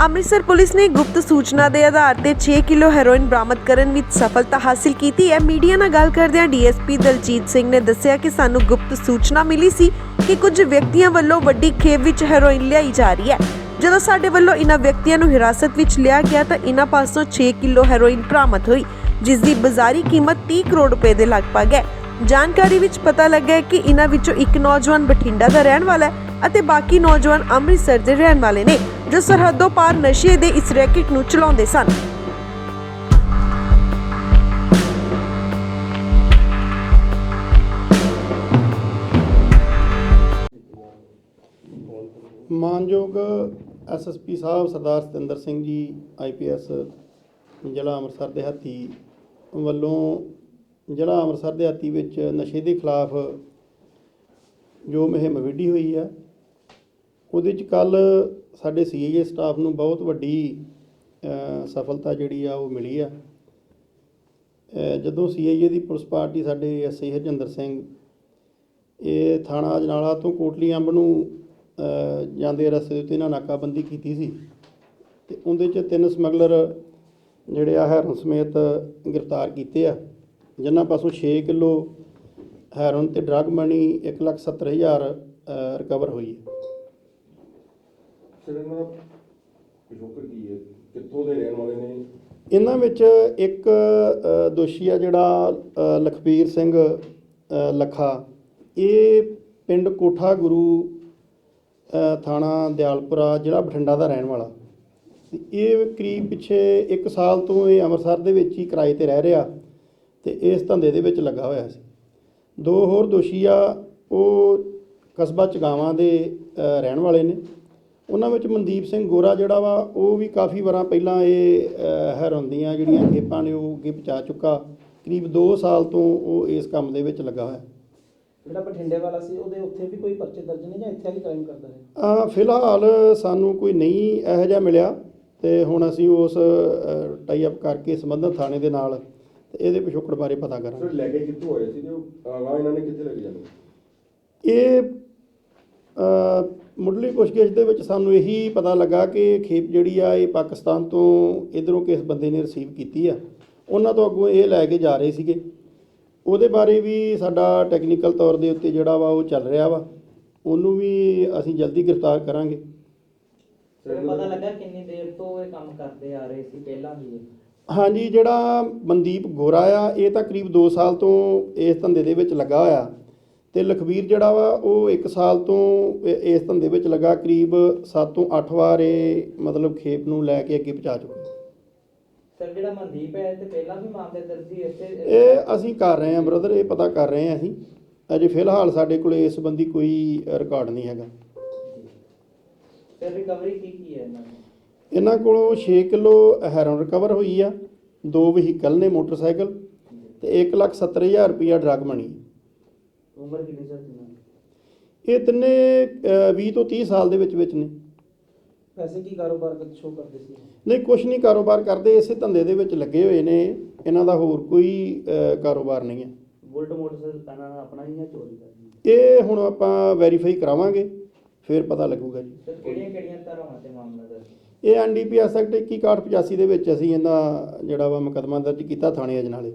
Amritsar police ਨੇ ਗੁਪਤ ਸੂਚਨਾ ਦੇ ਆਧਾਰ ਤੇ 6 ਕਿਲੋ ਹੈਰੋਇਨ ਬਰਾਮਦ ਕਰਨ ਵਿੱਚ ਸਫਲਤਾ ਹਾਸਲ ਕੀਤੀ। ਹੈ ਮੀਡੀਆ ਨਾਲ ਗੱਲ ਕਰਦਿਆਂ ਡੀਐਸਪੀ ਦਲਜੀਤ ਸਿੰਘ ਨੇ ਦੱਸਿਆ ਕਿ ਸਾਨੂੰ ਗੁਪਤ ਸੂਚਨਾ ਮਿਲੀ ਸੀ ਕਿ ਕੁਝ ਵਿਅਕਤੀਆਂ ਵੱਲੋਂ ਵੱਡੀ ਖੇਪ ਵਿੱਚ ਹੈਰੋਇਨ ਲਿਆਈ ਜਾ ਰਹੀ ਹੈ। ਜਦੋਂ ਸਾਡੇ ਵੱਲੋਂ ਇਹਨਾਂ ਵਿਅਕਤੀਆਂ ਨੂੰ ਹਿਰਾਸਤ ਵਿੱਚ ਲਿਆ ਗਿਆ ਤਾਂ ਇਹਨਾਂ ਪਾਸੋਂ 6 ਕਿਲੋ ਹੈਰੋਇਨ ਬਰਾਮਦ ਹੋਈ, ਜਿਸ ਦੀ ਬਾਜ਼ਾਰੀ ਕੀਮਤ 30 ਕਰੋੜ ਰੁਪਏ ਦੇ ਲਗਭਗ ਹੈ। ਜਾਣਕਾਰੀ ਵਿੱਚ ਪਤਾ ਲੱਗਾ ਕਿ ਇਹਨਾਂ ਵਿੱਚੋਂ ਇੱਕ ਨੌਜਵਾਨ ਬਠਿੰਡਾ ਦਾ ਰਹਿਣ ਵਾਲਾ ਹੈ ਅਤੇ ਬਾਕੀ ਨੌਜਵਾਨ ਅੰਮ੍ਰਿਤਸਰ ਦੇ ਰਹਿਣ ਵਾਲੇ ਨੇ। ਜੋ ਸਰਹੱਦੋਂ ਪਾਰ ਨਸ਼ੇ ਦੇ ਇਸ ਰੈਕਟ ਨੂੰ ਚਲਾਉਂਦੇ ਸਨ। ਮਾਨਯੋਗ ਐਸਐਸਪੀ ਸਾਹਿਬ ਸਰਦਾਰ ਸਤਿੰਦਰ ਸਿੰਘ ਜੀ ਆਈਪੀਐਸ ਜ਼ਿਲ੍ਹਾ ਅੰਮ੍ਰਿਤਸਰ ਦੇ ਹੱਥੀ ਵੱਲੋਂ ਜ਼ਿਲ੍ਹਾ ਅੰਮ੍ਰਿਤਸਰ ਦੇ ਹੱਥੀ ਵਿੱਚ ਨਸ਼ੇ ਦੇ ਖਿਲਾਫ ਜੋ ਮੁਹਿੰਮ ਵਿੱਢੀ ਹੋਈ ਹੈ ਉਹਦੇ ਚ ਕੱਲ ਸਾਡੇ ਸੀਆਈਏ ਸਟਾਫ ਨੂੰ ਬਹੁਤ ਵੱਡੀ ਸਫਲਤਾ ਜਿਹੜੀ ਆ ਉਹ ਮਿਲੀ ਆ। ਅ, ਜਦੋਂ ਸੀਆਈਏ ਦੀ ਪੁਲਿਸ ਪਾਰਟੀ ਸਾਡੇ ਐਸਆਈ ਹਰਜਿੰਦਰ ਸਿੰਘ ਇਹ ਥਾਣਾ ਅਜਨਾਲਾ ਤੋਂ ਕੋਟਲੀ ਅੰਬ ਨੂੰ ਜਾਂਦੇ ਰਸਤੇ ਦੇ ਉੱਤੇ ਇਹਨਾਂ ਨਾਕਾਬੰਦੀ ਕੀਤੀ ਸੀ। ਤੇ ਉਹਦੇ ਚ ਤਿੰਨ ਸਮਗਲਰ ਜਿਹੜੇ ਆ ਹੈਰੋਨ ਸਮੇਤ ਗ੍ਰਿਫਤਾਰ ਕੀਤੇ ਆ। ਜਿਨ੍ਹਾਂ ਪਾਸੋਂ 6 ਕਿਲੋ ਹੈਰੋਨ ਤੇ ਡਰੱਗ ਮਨੀ 170000 ਰਿਕਵਰ ਹੋਈ ਹੈ। ਸਰ ਇਹਨਾਂ ਦਾ ਪਿਛੋਕੜ ਕੀ ਹੈ? ਕਿੱਥੋਂ ਦੇ ਰਹਿਣ ਵਾਲੇ ਨੇ? ਇਹਨਾਂ ਵਿੱਚ ਇੱਕ ਅ, ਦੋਸ਼ੀ ਆ ਜਿਹੜਾ ਅ, ਲਖਬੀਰ ਸਿੰਘ ਅ, ਲੱਖਾ। ਇਹ ਪਿੰਡ ਕੋਠਾ ਗੁਰੂ ਅ, ਥਾਣਾ ਦਿਆਲਪੁਰਾ ਜ਼ਿਲ੍ਹਾ ਬਠਿੰਡਾ ਦਾ ਰਹਿਣ ਵਾਲਾ। ਤੇ ਇਹ ਕਰੀਬ ਪਿੱਛੇ 1 ਸਾਲ ਤੋਂ ਇਹ ਅੰਮ੍ਰਿਤਸਰ ਦੇ ਵਿੱਚ ਹੀ ਕਿਰਾਏ ਤੇ ਰਹਿ ਰਿਹਾ ਤੇ ਇਸ ਧੰਦੇ ਦੇ ਵਿੱਚ ਲੱਗਾ ਹੋਇਆ ਸੀ। ਦੋ ਹੋਰ ਦੋਸ਼ੀ ਆ ਉਹ ਕਸਬਾ ਚਗਾਵਾਂ ਦੇ ਅ, ਰਹਿਣ ਵਾਲੇ ਨੇ। ਉਹਨਾਂ ਵਿੱਚ ਮਨਦੀਪ ਸਿੰਘ ਗੋਰਾ ਜਿਹੜਾ ਵਾ ਉਹ ਵੀ ਕਾਫੀ ਵਾਰਾਂ ਪਹਿਲਾਂ ਇਹ ਅ, ਹੈਰੋਨ ਦੀਆਂ ਜਿਹੜੀਆਂ ਖੇਪਾਂ ਨੇ ਉਹ ਅੱਗੇ ਪਹੁੰਚਾ ਚੁੱਕਾ। ਕਰੀਬ 2 ਸਾਲ ਤੋਂ ਉਹ ਇਸ ਕੰਮ ਦੇ ਵਿੱਚ ਲੱਗਾ ਹੋਇਆ। ਜਿਹੜਾ ਬਠਿੰਡੇ ਵਾਲਾ ਸੀ ਉਹਦੇ ਉੱਥੇ ਵੀ ਕੋਈ ਪਰਚੇ ਦਰਜ ਨੇ ਜਾਂ ਇੱਥੇ ਆ ਕੇ ਕ੍ਰਾਈਮ ਕਰਦਾ ਹੈ ਅ, ਫਿਲਹਾਲ ਸਾਨੂੰ ਕੋਈ ਨਹੀਂ ਇਹੋ ਜਿਹਾ ਮਿਲਿਆ ਤੇ ਹੁਣ ਅਸੀਂ ਉਸ ਟਾਈ ਅਪ ਕਰਕੇ ਸੰਬੰਧਿਤ ਥਾਣੇ ਦੇ ਨਾਲ ਤੇ ਇਹਦੇ ਪਿਛੋਕੜ ਬਾਰੇ ਪਤਾ ਕਰਾਂਗੇ। ਸਰ ਲੈ ਕੇ ਕਿੱਥੋਂ ਆਏ ਸੀ ਉਹ ਆਗਾ ਇਹਨਾਂ ਨੇ ਕਿੱਥੇ ਲੈ ਕੇ ਜਾਣਾ? ਇਹ ਮੁੱਢਲੀ ਪੁੱਛਗਿੱਛ ਦੇ ਵਿੱਚ ਸਾਨੂੰ ਇਹੀ ਪਤਾ ਲੱਗਾ ਕਿ ਖੇਪ ਜਿਹੜੀ ਆ ਇਹ ਪਾਕਿਸਤਾਨ ਤੋਂ ਇਧਰੋਂ ਕਿਸ ਬੰਦੇ ਨੇ ਰਿਸੀਵ ਕੀਤੀ ਆ। ਉਹਨਾਂ ਤੋਂ ਅੱਗੋਂ ਇਹ ਲੈ ਕੇ ਜਾ ਰਹੇ ਸੀਗੇ। ਉਹਦੇ ਬਾਰੇ ਵੀ ਸਾਡਾ ਟੈਕਨੀਕਲ ਤੌਰ ਦੇ ਉੱਤੇ ਜਿਹੜਾ ਵਾ ਉਹ ਚੱਲ ਰਿਹਾ ਵਾ। ਉਹਨੂੰ ਵੀ ਅਸੀਂ ਜਲਦੀ ਗ੍ਰਿਫਤਾਰ ਕਰਾਂਗੇ। ਸਰ ਪਤਾ ਲੱਗਾ ਕਿੰਨੀ ਦੇਰ ਤੋਂ ਇਹ ਕੰਮ ਕਰਦੇ ਆ ਰਹੇ ਸੀ ਪਹਿਲਾਂ ਵੀ? ਹਾਂਜੀ ਜਿਹੜਾ ਮਨਦੀਪ ਗੋਰਾ ਆ ਇਹ ਤਾਂ ਕਰੀਬ 2 ਸਾਲ ਤੋਂ ਇਸ ਧੰਦੇ ਦੇ ਵਿੱਚ ਲੱਗਾ ਹੋਇਆ। ਤੇ ਲਖਵੀਰ ਜਿਹੜਾ ਵਾ ਉਹ 1 ਸਾਲ ਤੋਂ ਇਸ ਧੰਦੇ ਵਿੱਚ ਲੱਗਾ ਕਰੀਬ 7 ਤੋਂ 8 ਵਾਰ ਇਹ ਮਤਲਬ ਖੇਪ ਨੂੰ ਲੈ ਕੇ ਅੱਗੇ ਪਹੁੰਚਾ ਚੁੱਕਾ। ਸਰ ਜਿਹੜਾ ਮਨਦੀਪ ਹੈ ਤੇ ਪਹਿਲਾਂ ਵੀ ਮਾਮਲੇ ਦਰਜ ਇੱਥੇ ਇਹ ਅਸੀਂ ਕਰ ਰਹੇ ਹਾਂ ਬ੍ਰਦਰ ਇਹ ਪਤਾ ਕਰ ਰਹੇ ਹਾਂ ਅਸੀਂ। ਅਜੇ ਫਿਲਹਾਲ ਸਾਡੇ ਕੋਲ ਇਸ ਸੰਬੰਧੀ ਕੋਈ ਰਿਕਾਰਡ ਨਹੀਂ ਹੈਗਾ। ਫਿਰ ਰਿਕਵਰੀ ਕੀ ਕੀ ਹੈ ਇਹਨਾਂ ਦੀ? ਇਹਨਾਂ ਕੋਲੋਂ 6 ਕਿਲੋ ਹੈਰੋਨ ਰਿਕਵਰ ਹੋਈ ਆ ਦੋ ਵਹੀਕਲ ਨੇ ਮੋਟਰਸਾਈਕਲ ਤੇ 170000 ਰੁਪਇਆ ਡਰੱਗ ਮਨੀ ਉਮਰ ਕਿੰਨੀ ਸਰ ਇਹਨਾਂ ਦੀ ਇਹ ਤਿੰਨੇ ਅ, 20 ਤੋਂ 30 ਸਾਲ ਦੇ ਵਿੱਚ ਵਿੱਚ ਨੇ। ਵੈਸੇ ਕੀ ਕਾਰੋਬਾਰ ਕਰ ਸ਼ੋ ਕਰਦੇ ਸੀ? ਨਹੀਂ ਕੁਝ ਨਹੀਂ ਕਾਰੋਬਾਰ ਕਰਦੇ ਇਸੇ ਧੰਦੇ ਦੇ ਵਿੱਚ ਲੱਗੇ ਹੋਏ ਨੇ। ਇਹਨਾਂ ਦਾ ਹੋਰ ਕੋਈ ਕਾਰੋਬਾਰ ਨਹੀਂ ਹੈ। ਬੁਲਟ ਮੋਟਰਸਾਈਕਲ ਇਹਨਾਂ ਦਾ ਆਪਣਾ ਹੀ ਹੈ ਚੋਰੀ ਕਰਦੀ ਇਹ ਹੁਣ ਆਪਾਂ ਵੈਰੀਫਾਈ ਕਰਾਵਾਂਗੇ ਫਿਰ ਪਤਾ ਲੱਗੂਗਾ ਜੀ। ਸਰ ਕਿਹੜੀਆਂ ਕਿਹੜੀਆਂ ਧਾਰਾਵਾਂ ਤੇ ਮਾਮਲਾ ਦਰਜ ਇਹ ਐਨਡੀਪੀਐਸ ਐਕਟ 2185 ਦੇ ਵਿੱਚ ਅਸੀਂ ਇਹਦਾ ਜਿਹੜਾ ਵਾ ਮੁਕੱਦਮਾ ਦਰਜ ਕੀਤਾ ਥਾਣੇ ਅਜਨਾਲੇ।